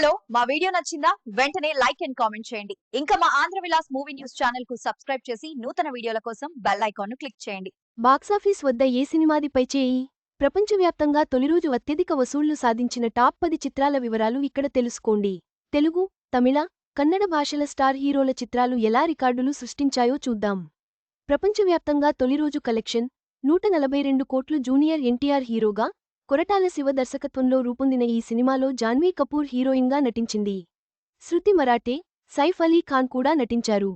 Hello మా video నచ్చిందా? వెంటనే లైక్ అండ్ కామెంట్ చేయండి. ఇంకా మా ఆంధ్ర విలాస్ మూవీ న్యూస్ ఛానల్కు సబ్స్క్రైబ్ చేసి నూతన వీడియోల కోసం బెల్ ఐకాన్ను క్లిక్ చేయండి. బాక్సాఫీస్ వద్ద ఏ సినిమాది పై చేయి? ప్రపంచవ్యాప్తంగా తొలిరోజు అత్యధిక వసూళ్ళు సాధించిన టాప్ పది చిత్రాల వివరాలు ఇక్కడ తెలుసుకోండి. తెలుగు తమిళ కన్నడ భాషల స్టార్ హీరోల చిత్రాలు ఎలా రికార్డులు సృష్టించాయో చూద్దాం. ప్రపంచవ్యాప్తంగా తొలిరోజు కలెక్షన్ నూట నలభై రెండు కోట్లు జూనియర్ ఎన్టీఆర్ హీరోగా కొరటాల శివ దర్శకత్వంలో రూపొందిన ఈ సినిమాలో జాన్వీ కపూర్ హీరోయిన్గా నటించింది. శృతి మరాఠే సైఫ్ అలీ ఖాన్ కూడా నటించారు.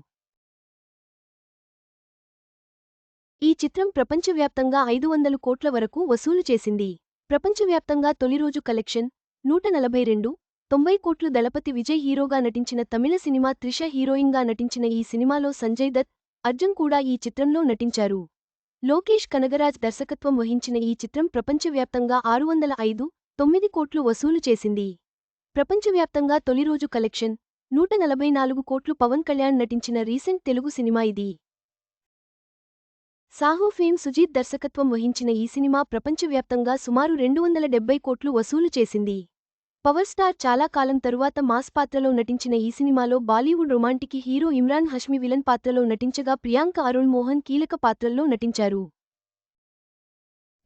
ఈ చిత్రం ప్రపంచవ్యాప్తంగా ఐదు వందలు కోట్ల వరకు వసూలు చేసింది. ప్రపంచవ్యాప్తంగా తొలిరోజు కలెక్షన్ నూట నలభై రెండు తొంభై కోట్లు దళపతి విజయ్ హీరోగా నటించిన తమిళ సినిమా త్రిష హీరోయిన్గా నటించిన ఈ సినిమాలో సంజయ్ దత్ అర్జున్ కూడా ఈ చిత్రంలో నటించారు. లోకేష్ కనగరాజ్ దర్శకత్వం వహించిన ఈ చిత్రం ప్రపంచవ్యాప్తంగా ఆరు వందల ఐదు తొమ్మిది కోట్లు వసూలు చేసింది. ప్రపంచవ్యాప్తంగా తొలిరోజు కలెక్షన్ నూట నలభై నాలుగు కోట్లు పవన్ కళ్యాణ్ నటించిన రీసెంట్ తెలుగు సినిమా ఇది. సాహో ఫేమ్ సుజీత్ దర్శకత్వం వహించిన ఈ సినిమా ప్రపంచవ్యాప్తంగా సుమారు రెండు వందల డెబ్బై కోట్లు వసూలు చేసింది. పవర్ స్టార్ చాలా కాలం తరువాత మాస్ పాత్రలో నటించిన ఈ సినిమాలో బాలీవుడ్ రొమాంటికి హీరో ఇమ్రాన్ హష్మి విలన్ పాత్రలో నటించగా ప్రియాంక అరుణ్ మోహన్ కీలక పాత్రల్లో నటించారు.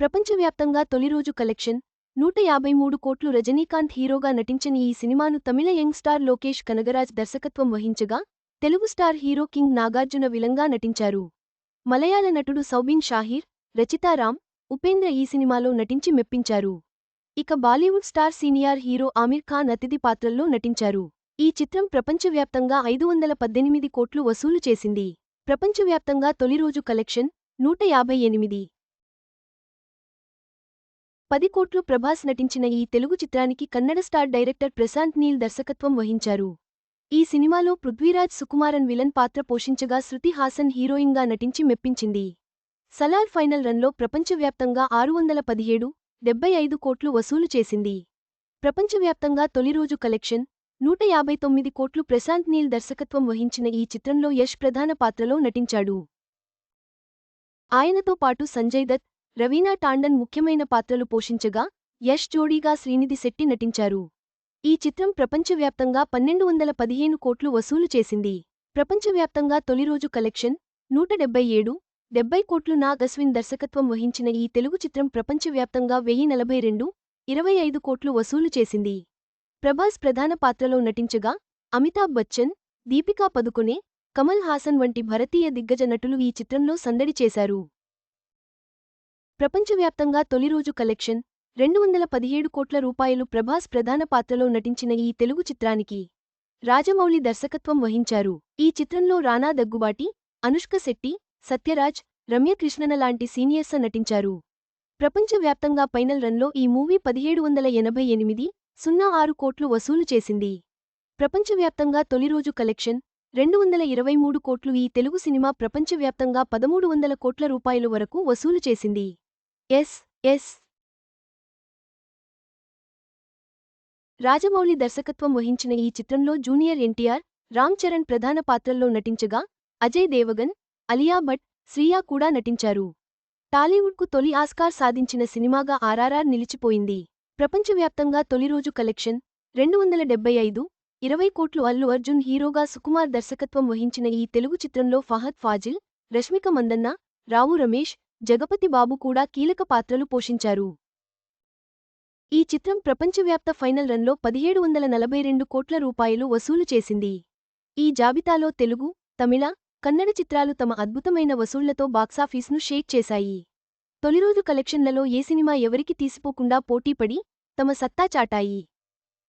ప్రపంచవ్యాప్తంగా తొలిరోజు కలెక్షన్ నూట యాభై మూడు కోట్లు రజనీకాంత్ హీరోగా నటించని ఈ సినిమాను తమిళ యంగ్ స్టార్ లోకేష్ కనగరాజ్ దర్శకత్వం వహించగా Telugu star hero king Nagarjuna విలంగా నటించారు. మలయాళ నటుడు సౌబిన్ షాహీర్ రచితారాం ఉపేంద్ర ఈ సినిమాలో నటించి మెప్పించారు. ఇక Bollywood star senior hero Aamir Khan అతిథి పాత్రల్లో నటించారు. ఈ చిత్రం ప్రపంచవ్యాప్తంగా ఐదు వందల పద్దెనిమిది కోట్లు వసూలు చేసింది. ప్రపంచవ్యాప్తంగా తొలిరోజు కలెక్షన్ నూట యాభై ఎనిమిది. పది కోట్లు ప్రభాస్ నటించిన ఈ తెలుగు చిత్రానికి కన్నడ స్టార్ డైరెక్టర్ ప్రశాంత్ నీల్ దర్శకత్వం వహించారు. ఈ సినిమాలో పృథ్వీరాజ్ సుకుమారన్ విలన్ పాత్ర పోషించగా శృతి హాసన్ హీరోయిన్గా నటించి మెప్పించింది. సలార్ ఫైనల్ రన్లో ప్రపంచవ్యాప్తంగా ఆరు వందల పదిహేడు డెబ్బై ఐదు కోట్లు వసూలు చేసింది. ప్రపంచవ్యాప్తంగా తొలిరోజు కలెక్షన్ నూట యాభై తొమ్మిది కోట్లు ప్రశాంత్ నీల్ దర్శకత్వం వహించిన ఈ చిత్రంలో యష్ ప్రధాన పాత్రలో నటించాడు. ఆయనతో పాటు సంజయ్ దత్ రవీనా టాండన్ ముఖ్యమైన పాత్రలు పోషించగా యష్ జోడీగా శ్రీనిధి శెట్టి నటించారు. ఈ చిత్రం ప్రపంచవ్యాప్తంగా పన్నెండు వందల పదిహేను కోట్లు వసూలు చేసింది. ప్రపంచవ్యాప్తంగా తొలిరోజు కలెక్షన్ నూట డెబ్బై ఏడు డెబ్బై కోట్లు నాగ్ అశ్విన్ దర్శకత్వం వహించిన ఈ తెలుగు చిత్రం ప్రపంచవ్యాప్తంగా వెయ్యి నలభై రెండు ఇరవై ఐదు కోట్లు వసూలు చేసింది. ప్రభాస్ ప్రధాన పాత్రలో నటించగా అమితాబ్ బచ్చన్ దీపికా పదుకొనే కమల్ హాసన్ వంటి భారతీయ దిగ్గజ నటులు ఈ చిత్రంలో సందడి చేశారు. ప్రపంచవ్యాప్తంగా తొలిరోజు కలెక్షన్ రెండు వందల పదిహేడు కోట్ల రూపాయలు ప్రభాస్ ప్రధాన పాత్రలో నటించిన ఈ తెలుగు చిత్రానికి రాజమౌళి దర్శకత్వం వహించారు. ఈ చిత్రంలో రానా దగ్గుబాటి అనుష్క శెట్టి సత్యరాజ్ రమ్యకృష్ణన లాంటి సీనియర్స నటించారు. ప్రపంచవ్యాప్తంగా ఫైనల్ రన్లో ఈ మూవీ పదిహేడు వందల ఎనభై ఎనిమిది సున్నా ఆరు కోట్లు వసూలు చేసింది. ప్రపంచవ్యాప్తంగా తొలిరోజు కలెక్షన్ రెండు వందల ఇరవై మూడు కోట్లు ఈ తెలుగు సినిమా ప్రపంచవ్యాప్తంగా పదమూడు వందల కోట్ల రూపాయల వరకు వసూలు చేసింది. ఎస్. ఎస్. రాజమౌళి దర్శకత్వం వహించిన ఈ చిత్రంలో జూనియర్ ఎన్టీఆర్ రామ్ చరణ్ ప్రధాన పాత్రల్లో నటించగా అజయ్ దేవగన్ అలియా భట్ శ్రియా కూడా నటించారు. టాలీవుడ్కు తొలి ఆస్కార్ సాధించిన సినిమాగా ఆర్ఆర్ఆర్ నిలిచిపోయింది. ప్రపంచవ్యాప్తంగా తొలిరోజు కలెక్షన్ రెండు వందల డెబ్బై ఐదు ఇరవై కోట్లు అల్లు అర్జున్ హీరోగా సుకుమార్ దర్శకత్వం వహించిన ఈ తెలుగు చిత్రంలో ఫహద్ ఫాజిల్ రష్మిక మందన్న రావు రమేష్ జగపతి బాబు కూడా కీలక పాత్రలు పోషించారు. ఈ చిత్రం ప్రపంచవ్యాప్త ఫైనల్ రన్లో పదిహేడు వందల నలభై రెండు కోట్ల రూపాయలు వసూలు చేసింది. ఈ జాబితాలో తెలుగు తమిళ కన్నడ చిత్రాలు తమ అద్భుతమైన వసూళ్ళతో బాక్సాఫీస్ను షేక్ చేశాయి. తొలిరోజు కలెక్షన్లలో ఏ సినిమా ఎవరికి తీసిపోకుండా పోటీపడి తమ సత్తా చాటాయి.